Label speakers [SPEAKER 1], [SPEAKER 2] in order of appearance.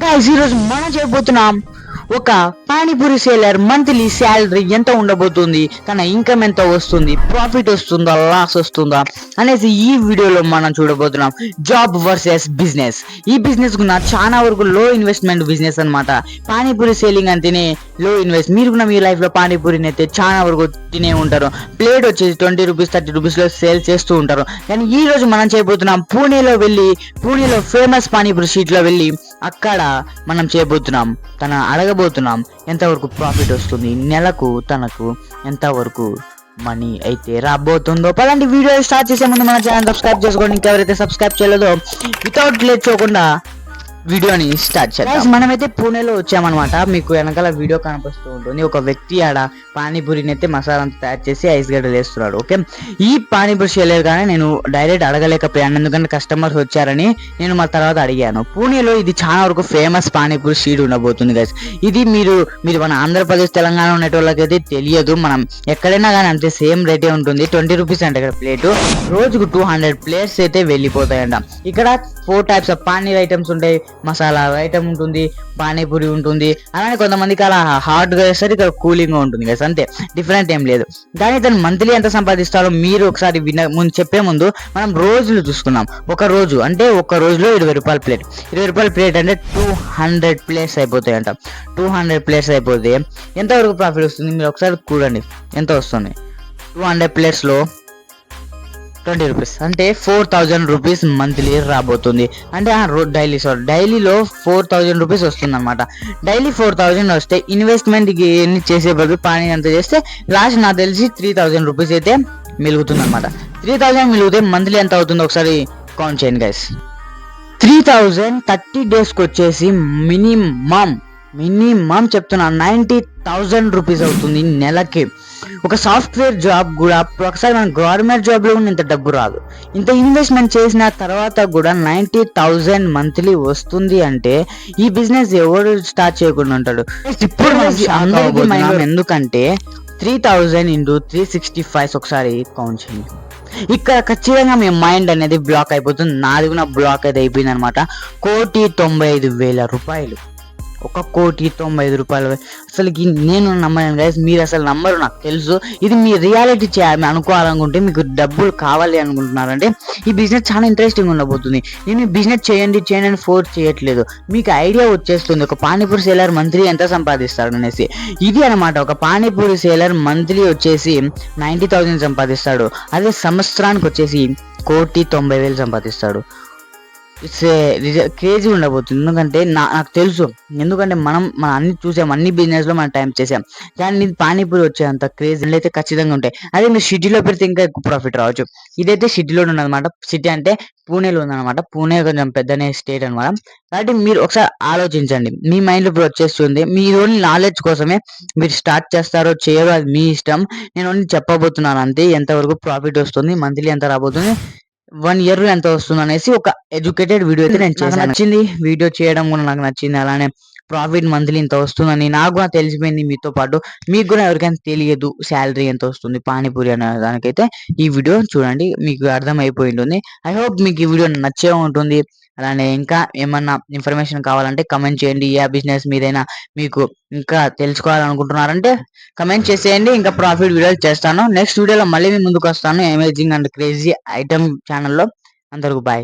[SPEAKER 1] Guys ఈరోజు మనం చేయబోతున్నాం ఒక పానీపూరి సేలర్ మంత్లీ శాలరీ ఎంత ఉండబోతుంది తన ఇన్కమ్ ఎంత వస్తుంది ప్రాఫిట్ వస్తుందా లాస్ వస్తుందా అనేసి ఈ వీడియోలో మనం చూడబోతున్నాం. జాబ్ వర్సెస్ బిజినెస్ ఈ బిజినెస్ కూడా చాలా వరకు లో ఇన్వెస్ట్మెంట్ బిజినెస్ అన్నమాట. పానీపూరి సేలింగ్ అంటేనే లో ఇన్వెస్ట్ మీరు కూడా మీ లైఫ్లో పానీపూరిని అయితే చాలా వరకు తినే ఉంటారు. ప్లేట్ వచ్చేసి ట్వంటీ రూపీస్ థర్టీ రూపీస్లో సేల్ చేస్తూ ఉంటారు. కానీ ఈ రోజు మనం చేయబోతున్నాం పూణేలో వెళ్ళి పూణేలో ఫేమస్ పానీపూరి స్ట్రీట్లో వెళ్ళి అక్కడ మనం చేయబోతున్నాం తన అడగబోతున్నాం ఎంతవరకు ప్రాఫిట్ వస్తుంది నెలకు తనకు ఎంతవరకు మనీ అయితే రాబోతుందో. పలాంటి వీడియో స్టార్ట్ చేసే ముందు మన ఛానల్ సబ్స్క్రైబ్ చేసుకోండి. ఇంకెవరైతే సబ్స్క్రైబ్ చేయలేదో వితౌట్ లేట్ చూడకుండా వీడియోని స్టార్ట్ చేద్దాం. మనమైతే పూణేలో వచ్చామన్నమాట. మీకు వెనకాల వీడియో కనిపిస్తూ ఉంటుంది. ఒక వ్యక్తి ఆడ పానీపూరిని అయితే మసాలా అంతా తయారు చేసి ఐస్ గడ్డలు వేస్తున్నాడు ఓకే? ఈ పానీపూరి చేయలేదు కానీ నేను డైరెక్ట్ అడగలేకపోయాను. ఎందుకంటే కస్టమర్స్ వచ్చారని నేను మా తర్వాత అడిగాను. పూణేలో ఇది చాలా వరకు ఫేమస్ పానీపూరి స్ట్రీట్ ఉండబోతుంది గైస్ ఇది మీరు మీరు మన ఆంధ్రప్రదేశ్ తెలంగాణ ఉండేటోళ్ళకైతే తెలియదు. మనం ఎక్కడైనా కానీ అంతే సేమ్ రేటే ఉంటుంది. ట్వంటీ రూపీస్ అంటే ఇక్కడ ప్లేట్. రోజుకు టూ హండ్రెడ్ ప్లేట్స్ అయితే వెళ్ళిపోతాయంట. ఇక్కడ four types of paneer items ఉంటాయి. మసాలా ఐటమ్ ఉంటుంది పానీపూరి ఉంటుంది అలానే కొంతమందికి అలా హాట్ వేస్తారు ఇక్కడ కూలింగ్గా ఉంటుంది కదా అంతే. డిఫరెంట్ ఏం లేదు. కానీ తను మంత్లీ ఎంత సంపాదిస్తారో మీరు ఒకసారి విన ముందు చెప్పే ముందు మనం రోజులు చూసుకున్నాం ఒక రోజు అంటే ఒక రోజులో ఇరవై రూపాయల ప్లేట్ ఇరవై రూపాయల ప్లేట్ అంటే టూ హండ్రెడ్ ప్లేట్స్ అయిపోతాయి అంట టూ హండ్రెడ్ ప్లేట్స్ అయిపోతే ఎంతవరకు ప్రాఫిట్ వస్తుంది? మీరు ఒకసారి చూడండి. ఎంత వస్తుంది? టూ హండ్రెడ్ ప్లేట్స్లో ట్వంటీ రూపీస్ అంటే ఫోర్ థౌజండ్ రూపీస్ మంత్లీ రాబోతుంది. అంటే డైలీ సారీ డైలీలో ఫోర్ థౌజండ్ రూపీస్ వస్తుంది అనమాట డైలీ ఫోర్ థౌజండ్ వస్తే ఇన్వెస్ట్మెంట్కి ఎన్ని చేసే బదులు పని అంత చేస్తే లాస్ట్ నాకు తెలిసి త్రీ థౌజండ్ రూపీస్ అయితే మిలుగుతుంది అనమాట త్రీ థౌజండ్ మిలిగితే మంత్లీ ఎంత అవుతుందో ఒకసారి కౌంట్ చేయండి గైస్ త్రీ థౌజండ్ థర్టీ డేస్కి వచ్చేసి మినిమం మినిమం చెప్తున్నా నైంటీ థౌజండ్ రూపీస్ అవుతుంది నెలకి. ఒక సాఫ్ట్వేర్ జాబ్ కూడా ఒకసారి మన గవర్నమెంట్ జాబ్లో కూడా ఇంత డబ్బు రాదు. ఇంత ఇన్వెస్ట్మెంట్ చేసిన తర్వాత కూడా నైన్టీ థౌజండ్ మంత్లీ వస్తుంది అంటే ఈ బిజినెస్ ఎవరు స్టార్ట్ చేయకుండా ఉంటాడు? ఇప్పుడు అందరికీ ఎందుకంటే three thousand into three sixty five ఒకసారి కౌంట్ చేయండి. ఇక్కడ ఖచ్చితంగా మీ మైండ్ అనేది బ్లాక్ అయిపోతుంది. నాది కూడా బ్లాక్ అయితే అయిపోయింది అనమాట కోటి తొంభై ఐదు వేల రూపాయలు. ఒక కోటి తొంభై ఐదు రూపాయలు అసలు నేను నమ్మలేను గైస్ మీరు అసలు నమ్మరు నాకు తెలుసు. ఇది మీ రియాలిటీ చేయాలి అనుకోవాలనుకుంటే మీకు డబ్బులు కావాలి అనుకుంటున్నారంటే ఈ బిజినెస్ చాలా ఇంట్రెస్టింగ్ ఉండబోతుంది. నేను బిజినెస్ చేయండి చేయండి అని ఫోర్స్ చేయట్లేదు. మీకు ఐడియా వచ్చేస్తుంది. ఒక పానీపూరి సేలర్ మంత్లీ ఎంత సంపాదిస్తాడు అనేసి. ఇది అనమాట ఒక పానీపూరి సేలర్ మంత్లీ వచ్చేసి నైంటీ థౌజండ్ సంపాదిస్తాడు. అదే సంవత్సరానికి వచ్చేసి కోటి తొంభై వేలు సంపాదిస్తాడు. క్రేజీ ఉండబోతుంది. ఎందుకంటే నా నాకు తెలుసు. ఎందుకంటే మనం మనం అన్ని చూసాం అన్ని బిజినెస్లో మనం టైం చేసాం. కానీ ఇది పానీపూరి వచ్చేంత క్రేజ్ అయితే ఖచ్చితంగా ఉంటాయి. అదే మీరు సిటీలో పెడితే ఇంకా ఎక్కువ ప్రాఫిట్ రావచ్చు. ఇదైతే సిటీలో ఉన్నదన్నమాట. సిటీ అంటే పూణేలో ఉందన్నమాట. పూణే కొంచెం పెద్దనే స్టేట్ అనమాట కాబట్టి మీరు ఒకసారి ఆలోచించండి. మీ మైండ్ ఇప్పుడు వచ్చేస్తుంది. మీ ఓన్లీ నాలెడ్జ్ కోసమే మీరు స్టార్ట్ చేస్తారో చేయరో అది మీ ఇష్టం. నేను ఓన్లీ చెప్పబోతున్నాను అంతే. ఎంతవరకు ప్రాఫిట్ వస్తుంది మంత్లీ ఎంత రాబోతుంది వన్ ఇయర్ ఎంత వస్తుంది అనేసి ఒక ఎడ్యుకేటెడ్ వీడియో అయితే నేను చేశాను. నచ్చింది. వీడియో చేయడం కూడా నాకు నచ్చింది. అలానే ప్రాఫిట్ మంత్లీ ఇంత వస్తుందని నాకు కూడా తెలిసిపోయింది మీతో పాటు. మీకు కూడా ఎవరికైనా తెలియదు శాలరీ ఎంత వస్తుంది పానీపూరి అనే దానికైతే ఈ వీడియో చూడండి మీకు అర్థం అయిపోయి ఉంటుంది. ఐ హోప్ మీకు ఈ వీడియో నచ్చే ఉంటుంది. అలానే ఇంకా ఏమన్నా ఇన్ఫర్మేషన్ కావాలంటే కమెంట్ చేయండి. ఏ బిజినెస్ మీదైనా మీకు ఇంకా తెలుసుకోవాలనుకుంటున్నారంటే కమెంట్ చేసేయండి. ఇంకా ప్రాఫిట్ వీడియోలు చేస్తాను. నెక్స్ట్ వీడియోలో మళ్ళీ మీ ముందుకు వస్తాను. అమేజింగ్ అండ్ క్రేజీ ఐటమ్ ఛానల్లో అందరికి బాయ్